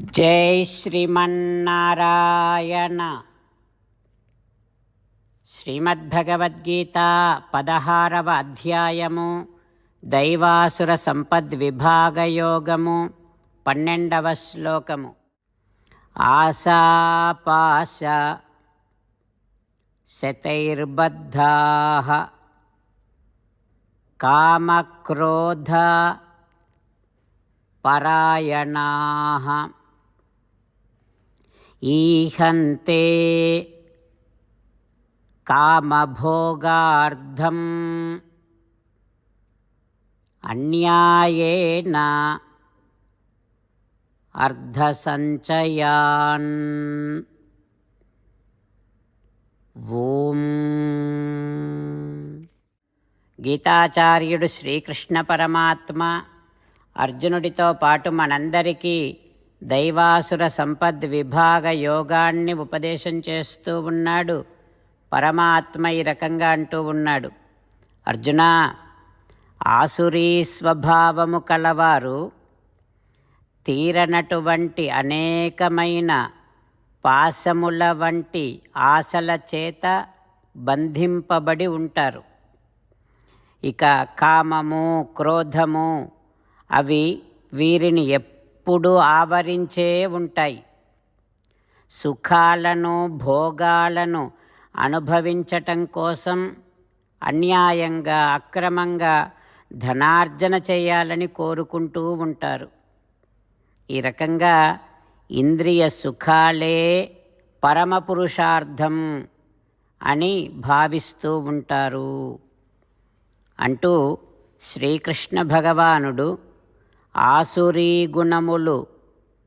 జై శ్రీమన్నారాయణ. శ్రీమద్భగవద్గీత పదహారవ అధ్యాయము దైవాసుర సంపద్విభాగయోగము పన్నెండవ శ్లోకము. ఆశాపాశ శతైర్బద్ధా కామక్రోధ పరాయణా. ఈహంతే కామభోగార్థం అన్యాయేన అర్ధసంచయాన్. ఓం గీతాచార్యుడు శ్రీకృష్ణ పరమాత్మ. అర్జునుడితో పాటు మనందరికీ దైవాసుర సంపద్ విభాగ యోగాన్ని ఉపదేశం చేస్తూ ఉన్నాడు. పరమాత్మ ఈ రకంగా అంటూ ఉన్నాడు. అర్జున ఆసురీ స్వభావము కలవారు. తీరనటువంటి అనేకమైన పాశముల వంటి ఆశల చేత బంధింపబడి ఉంటారు. ఇక కామము క్రోధము అవి వీరిని ఎప్పుడూ ఆవరించే ఉంటాయి. సుఖాలను భోగాలను అనుభవించటం కోసం అన్యాయంగా అక్రమంగా ధనార్జన చేయాలని కోరుకుంటూ ఉంటారు. ఈ రకంగా ఇంద్రియ సుఖాలే పరమపురుషార్థం అని భావిస్తూ ఉంటారు. అంటూ శ్రీకృష్ణ భగవానుడు ఆసురీ గుణములు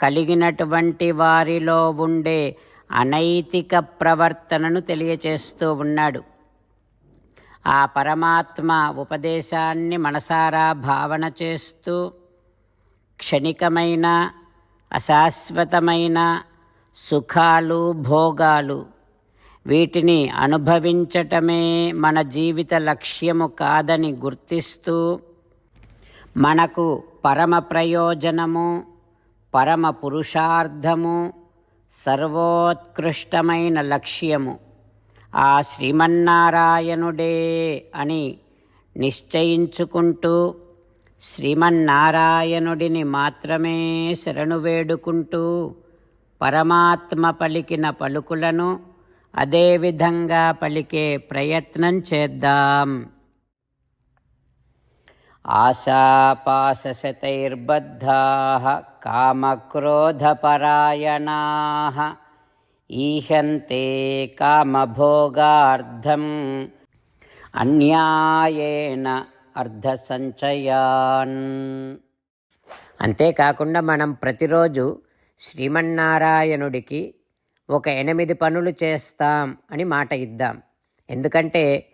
కలిగినటువంటి వారిలో ఉండే అనైతిక ప్రవర్తనను తెలియచేస్తూ ఉన్నాడు. ఆ పరమాత్మ ఉపదేశాన్ని మనసారా భావన చేస్తూ క్షణికమైన అశాశ్వతమైన సుఖాలు భోగాలు వీటిని అనుభవించటమే మన జీవిత లక్ష్యము కాదని గుర్తిస్తూ మనకు పరమ ప్రయోజనము పరమ పురుషార్థము సర్వోత్కృష్టమైన లక్ష్యము. ఆ శ్రీమన్నారాయణుడే అని నిశ్చయించుకుంటూ శ్రీమన్నారాయణుడిని మాత్రమే శరణు వేడుకుంటూ పరమాత్మ పలికిన పలుకులను అదేవిధంగా పలికే ప్రయత్నం చేద్దాం. ఆశాపాశశతైర్బద్ధా కామక్రోధపరాయణా ఈహంతే కామభోగార్థం అన్యాయేన అర్ధసంచయాన్. అంతేకాకుండా మనం ప్రతిరోజు శ్రీమన్నారాయణుడికి ఒక ఎనిమిది పనులు చేస్తాం అని మాట ఇద్దాం. ఎందుకంటే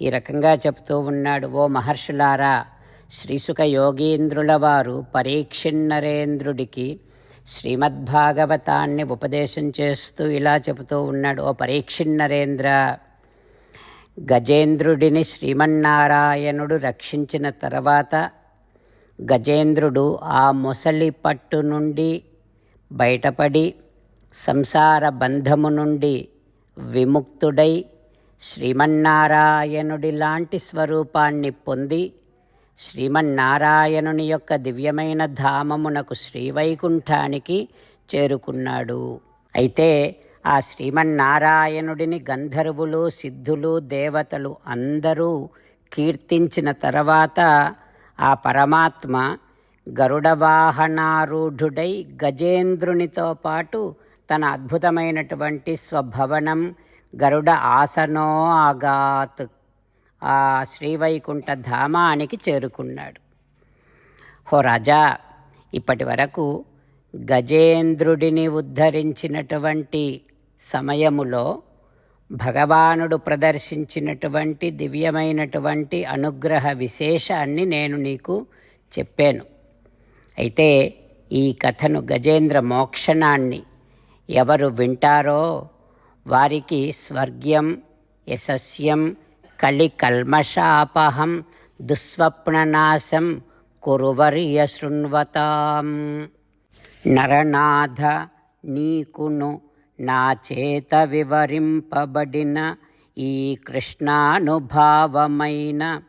ఈ రకంగా చెప్తూ ఉన్నాడు ఓ మహర్షులారా. శ్రీసుఖ యోగీంద్రుల వారు పరీక్షిన్నరేంద్రుడికి శ్రీమద్భాగవతాన్ని ఉపదేశం చేస్తూ ఇలా చెబుతూ ఉన్నాడు. ఓ పరీక్షిన్నరేంద్ర గజేంద్రుడిని శ్రీమన్నారాయణుడు రక్షించిన తర్వాత గజేంద్రుడు ఆ మొసలి పట్టు నుండి బయటపడి సంసార బంధము నుండి విముక్తుడై శ్రీమన్నారాయణుడి లాంటి స్వరూపాన్ని పొంది శ్రీమన్నారాయణుని యొక్క దివ్యమైన ధామమునకు శ్రీవైకుంఠానికి చేరుకున్నాడు. అయితే ఆ శ్రీమన్నారాయణుడిని గంధర్వులు సిద్ధులు దేవతలు అందరూ కీర్తించిన తర్వాత ఆ పరమాత్మ గరుడవాహనారూఢుడై గజేంద్రునితో పాటు తన అద్భుతమైనటువంటి స్వభవనం గరుడ ఆసనో ఆగాత్ ఆ శ్రీవైకుంఠ ధామానికి చేరుకున్నాడు. హో రాజా ఇప్పటి వరకు గజేంద్రుడిని ఉద్ధరించినటువంటి సమయములో భగవానుడు ప్రదర్శించినటువంటి దివ్యమైనటువంటి అనుగ్రహ విశేషాన్ని నేను నీకు చెప్పాను. అయితే ఈ కథను గజేంద్ర మోక్షణాన్ని ఎవరు వింటారో వారికి స్వర్గ్యం యశస్యం కళికల్మషాపహం దుస్వప్ననాశం కురువర్య శృణ్వతాం. నరనాథ నీకును నా చేత వివరింపబడిన ఈ కృష్ణానుభావమైన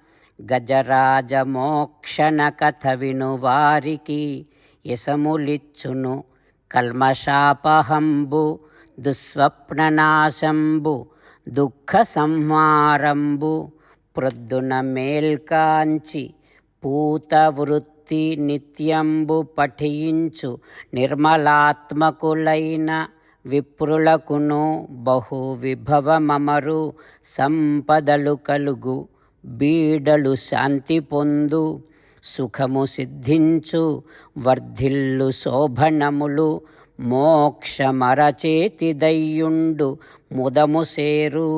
గజరాజ మోక్షణ కథ విను వారికి యశములిచ్చును. కల్మషాపహంబు దుస్వప్ననాశంబు దుఃఖ సంహారంబు ప్రొద్దున మేల్కాంచి పూత వృత్తి నిత్యంబు పఠించు నిర్మలాత్మకులైన విప్రులకును బహు విభవమమరు సంపదలు కలుగు బీడలు శాంతి పొందు సుఖము సిద్ధించు వర్ధిల్లు శోభనములు మోక్షమరచేతి దయ్యుండు ముదము సేరు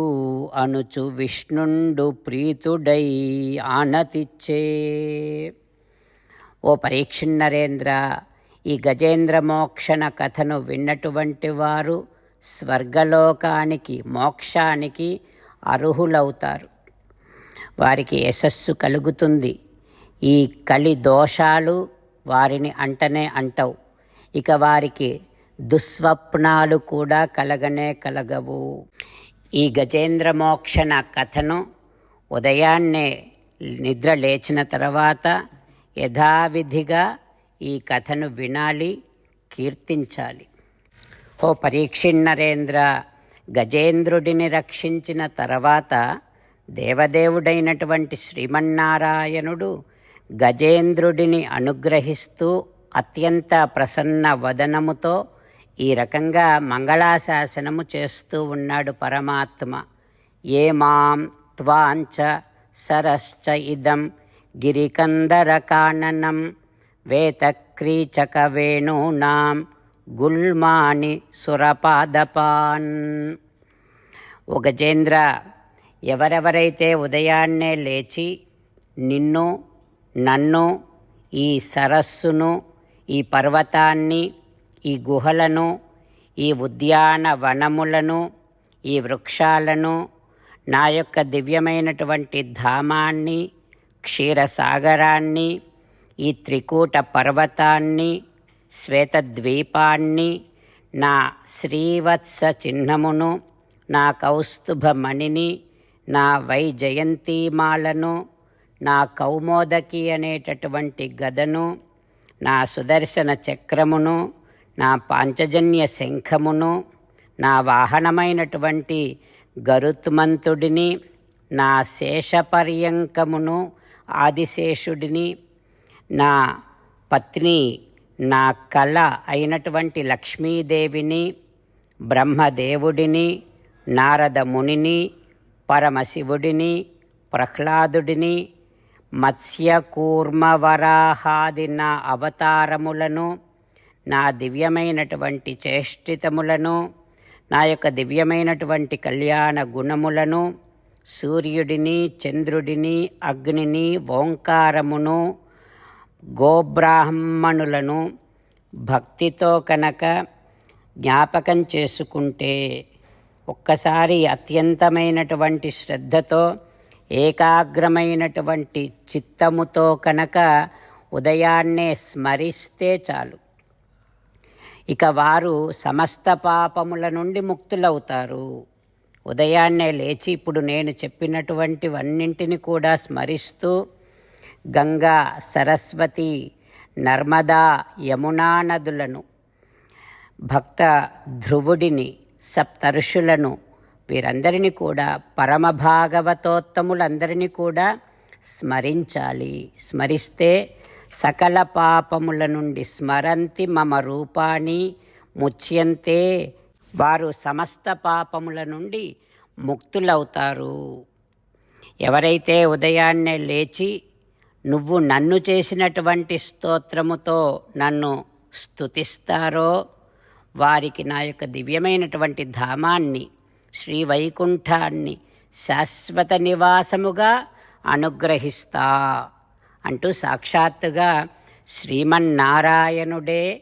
అనుచు విష్ణుండు ప్రీతుడై ఆనతిచ్చే. ఓ పరీక్షిన్నరేంద్ర ఈ గజేంద్ర మోక్షణ కథను విన్నటువంటి వారు స్వర్గలోకానికి మోక్షానికి అర్హులవుతారు. వారికి యశస్సు కలుగుతుంది. ఈ కలి దోషాలు వారిని అంటనే అంటవు. ఇక వారికి దుస్వప్నాలు కూడా కలగనే కలగవు. ఈ గజేంద్ర మోక్షణ కథను ఉదయాన్నే నిద్ర లేచిన తర్వాత యథావిధిగా ఈ కథను వినాలి కీర్తించాలి. ఓ పరీక్షిన్నరేంద్ర గజేంద్రుడిని రక్షించిన తర్వాత దేవదేవుడైనటువంటి శ్రీమన్నారాయణుడు గజేంద్రుడిని అనుగ్రహిస్తూ అత్యంత ప్రసన్న వదనముతో ఈ రకంగా మంగళాశాసనము చేస్తూ ఉన్నాడు పరమాత్మ. ఏ మాం త్వాంచ సరశ్చ ఇదం గిరికందరకాననం వేతక్రీచక వేణూనాం గుల్మాని సురపాదపాన్. ఓ గజేంద్ర ఎవరెవరైతే ఉదయాన్నే లేచి నిన్ను నన్ను ఈ సరస్సును ఈ పర్వతాన్ని ఈ గుహలను ఈ ఉద్యాన వనములను ఈ వృక్షాలను నా యొక్క దివ్యమైనటువంటి ధామాన్ని క్షీరసాగరాన్ని ఈ త్రికూట పర్వతాన్ని శ్వేతద్వీపాన్ని నా శ్రీవత్స చిహ్నమును నా కౌస్తుభమణిని నా వైజయంతిమాలను నా కౌమోదకి అనేటటువంటి గదను నా సుదర్శన చక్రమును నా పాంచజన్య శంఖమును నా వాహనమైనటువంటి గరుత్మంతుడిని నా శేషపర్యంకమును ఆదిశేషుడిని నా పత్ని నా కళ అయినటువంటి లక్ష్మీదేవిని బ్రహ్మదేవుడిని నారద మునిని పరమశివుడిని ప్రహ్లాదుడిని మత్స్యకూర్మవరాహాది నా అవతారములను నా దివ్యమైనటువంటి చేష్టితములను నా యొక్క దివ్యమైనటువంటి కళ్యాణ గుణములను సూర్యుడిని చంద్రుడిని అగ్నిని ఓంకారమును గోబ్రాహ్మణులను భక్తితో కనుక జ్ఞాపకం చేసుకుంటే ఒక్కసారి అత్యంతమైనటువంటి శ్రద్ధతో ఏకాగ్రమైనటువంటి చిత్తముతో కనుక ఉదయాన్నే స్మరిస్తే చాలు. ఇక వారు సమస్త పాపముల నుండి ముక్తులవుతారు. ఉదయాన్నే లేచి ఇప్పుడు నేను చెప్పినటువంటివన్నింటిని కూడా స్మరిస్తూ గంగా సరస్వతి నర్మదా యమునా నదులను భక్త ధ్రువుడిని సప్తర్షులను వీరందరినీ కూడా పరమ భాగవతోత్తములందరినీ కూడా స్మరించాలి. స్మరిస్తే సకల పాపముల నుండి స్మరంతి మమ రూపాన్ని ముచ్యంతే. వారు సమస్త పాపముల నుండి ముక్తులవుతారు. ఎవరైతే ఉదయాన్నే లేచి నువ్వు నన్ను చేసినటువంటి స్తోత్రముతో నన్ను స్తుతిస్తారో వారికి నా యొక్క దివ్యమైనటువంటి ధామాన్ని శ్రీ వైకుంఠాన్ని శాశ్వత నివాసముగా అనుగ్రహిస్తా. అంటూ సాక్షాత్తుగా శ్రీమన్నారాయణుడే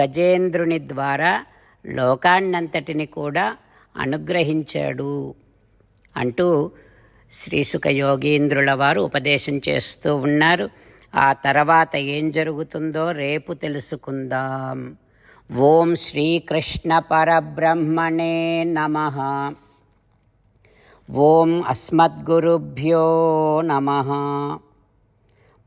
గజేంద్రుని ద్వారా లోకాన్నంతటిని కూడా అనుగ్రహించాడు అంటూ శ్రీసుఖ యోగీంద్రుల వారు ఉపదేశం చేస్తూ ఉన్నారు. ఆ తర్వాత ఏం జరుగుతుందో రేపు తెలుసుకుందాం. ఓం శ్రీకృష్ణ పరబ్రహ్మణే నమ. ఓం అస్మద్గురుభ్యో నమ.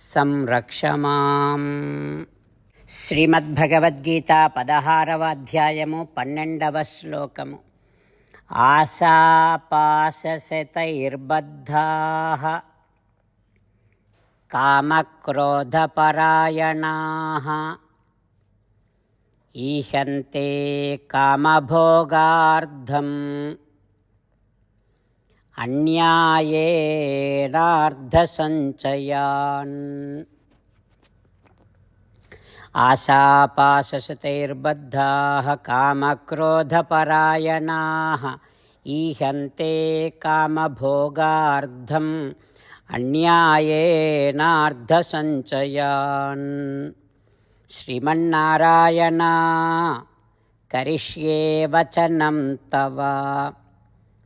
సంరక్ష మాం. శ్రీమద్భగవద్గీత పదహారవ అధ్యాయము పన్నెండవ శ్లోకము. ఆశాపాశతైర్బద్ధా కామక్రోధపరాయణా. ఈహంతే కామభోగార్థం. అన్యాయేనార్ధసంచయాన్ ఆశాపాశశతైర్బద్ధాः కామక్రోధపరాయణా ఈహంతే కామభోగార్థం అన్యాయేనార్ధసంచయాన్ శ్రీమన్నారాయణ కరిష్యే వచనం తవ.